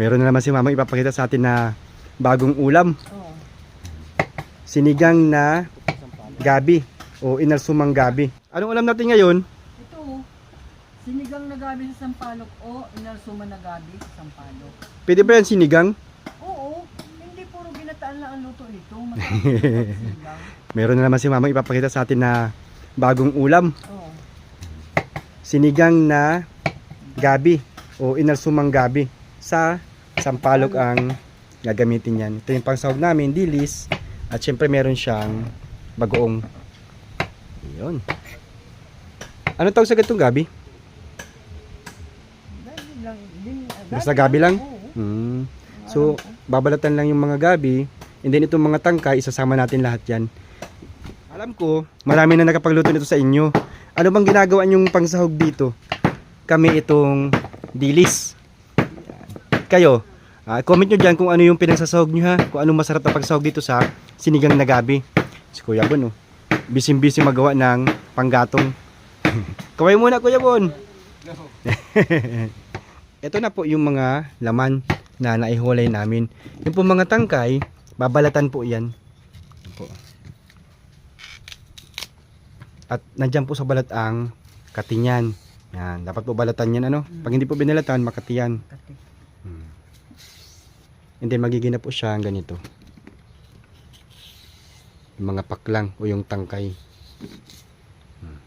Meron na naman si mama ipapakita sa atin na bagong ulam. Sinigang na gabi o inarsumang gabi. Anong ulam natin ngayon? Ito, sinigang na gabi sa Sampalok o inarsuma na gabi sa Sampalok. Pwede ba yan sinigang? Oo, hindi puro ginataan lang ang luto nito. Sinigang. Meron na naman si mama ipapakita sa atin na bagong ulam. Oo. Sinigang na gabi o inarsumang gabi sa sampalok ang gagamitin yan. Ito yung pangsahog namin, dilis, at syempre meron siyang bagoong. Yun. Ano tawag sa gatong gabi? Basta gabi lang? Hmm. So, babalatan lang yung mga gabi, and then itong mga tangkay, isasama natin lahat yan. Alam ko, marami na nakapagluto nito sa inyo. Ano bang ginagawa nyong pangsahog dito? Kami itong dilis. Kayo, ah, comment nyo dyan kung ano yung pinagsasahog nyo ha. Kung anong masarap na pagsahog dito sa sinigang na gabi. Si Kuya Bon, oh. Bisim-bisi magawa ng panggatong. Kaway muna, Kuya Bon. Ito na po yung mga laman na naihulay namin. Yung po mga tangkay, babalatan po yan. Po. At nandyan po sa balat ang katinyan. Yan, dapat po balatan yan ano. Pag hindi po binalatan, makati yan. Kati. And then magiging na po siya ang ganito. Yung mga paklang o yung tangkay. Hmm.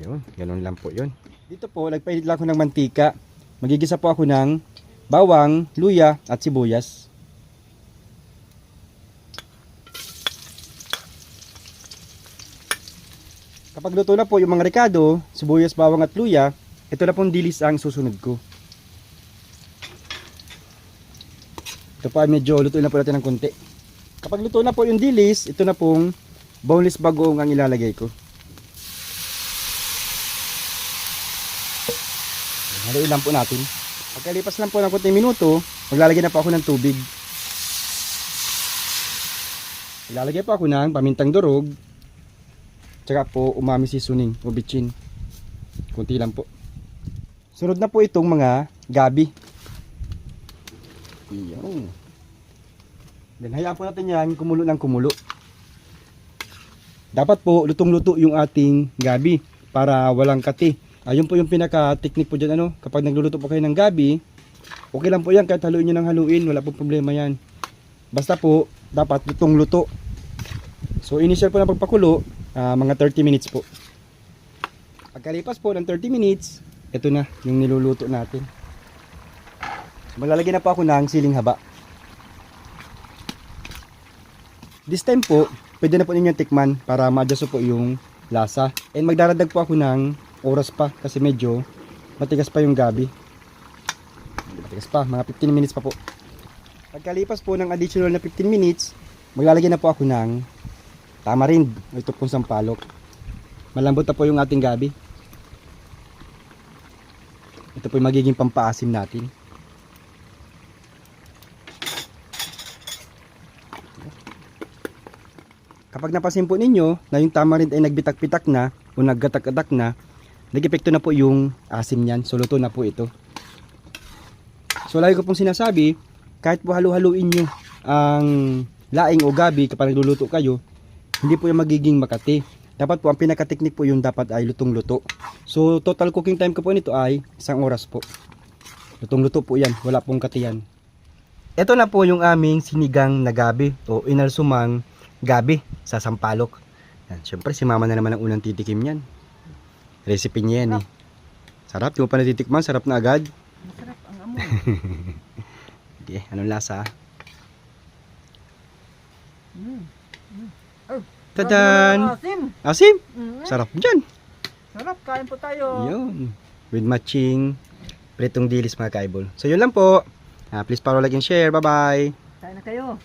Yun, ganun lang po yun. Dito po, nagpainit lang ako ng mantika. Magigisa po ako ng bawang, luya at sibuyas. Kapag luto na po yung mga rekado, sibuyas, bawang at luya, ito na pong dilis ang susunod ko. Ito pa medyo luto na po natin ng konti. Kapag luto na po yung dilis, ito na pong boneless bagoong ang ilalagay ko. Haluin lang po natin. Pagkalipas lang po ng konting minuto, maglalagay na po ako ng tubig. Ilalagay po ako ng pamintang durog, tsaka po umami seasoning o bitchin. Kunti lang po. Sunod na po itong mga gabi. Iyon. Then hayaan po natin yan kumulo ng kumulo. Dapat po lutong-luto yung ating gabi para walang kati. Ayun po yung pinaka-technique po dyan ano. Kapag nagluluto po kayo ng gabi, okay lang po yan kahit haluin nyo ng haluin. Wala po problema yan. Basta po, dapat lutong-luto. So initial po ng pagpakulo, ah, mga 30 minutes po. Pagkalipas po ng 30 minutes, ito na yung niluluto natin. Maglalagay na po ako ng siling haba. This time po, pwede na po ninyo tikman para ma-adjust po yung lasa. And magdaradag po ako ng oras pa kasi medyo matigas pa yung gabi. Matigas pa, mga 15 minutes pa po. Pagkalipas po ng additional na 15 minutes, maglalagay na po ako ng tamarind. Ito pong sampalok. Malambot na po yung ating gabi. Ito po yung magiging pampaasim natin. Kapag napansin po ninyo na yung tamarind ay nagbitak-bitak na o naggatak-gatak na, nag-epekto na po yung asim niyan. So luto na po ito. So lagi ko pong sinasabi, kahit po halu-haluin nyo ang laing o gabi kapag nagluluto kayo, hindi po yung magiging makati. Dapat po ang pinaka-technique po yung dapat ay lutong-luto. So total cooking time ko po nito ay isang oras po. Lutong-luto po yan, wala pong katiyan. Ito na po yung aming sinigang na gabi o inalsumang gabi sa Sampalok. Yan, syempre si mama na naman ang unang titikim yan. Recipe niya yan eh. Sarap, di mo pa natitikman, sarap na agad. Masarap ang amoy. Hindi, anong lasa? Mm. Mm. Oh, Tadan! Asim. Asim! Mm. Sarap dyan! Sarap, kain po tayo. Yun. With matching pritong dilis mga kaibol. So yun lang po. Ah, please follow, like, and share. Bye-bye! Kain na kayo.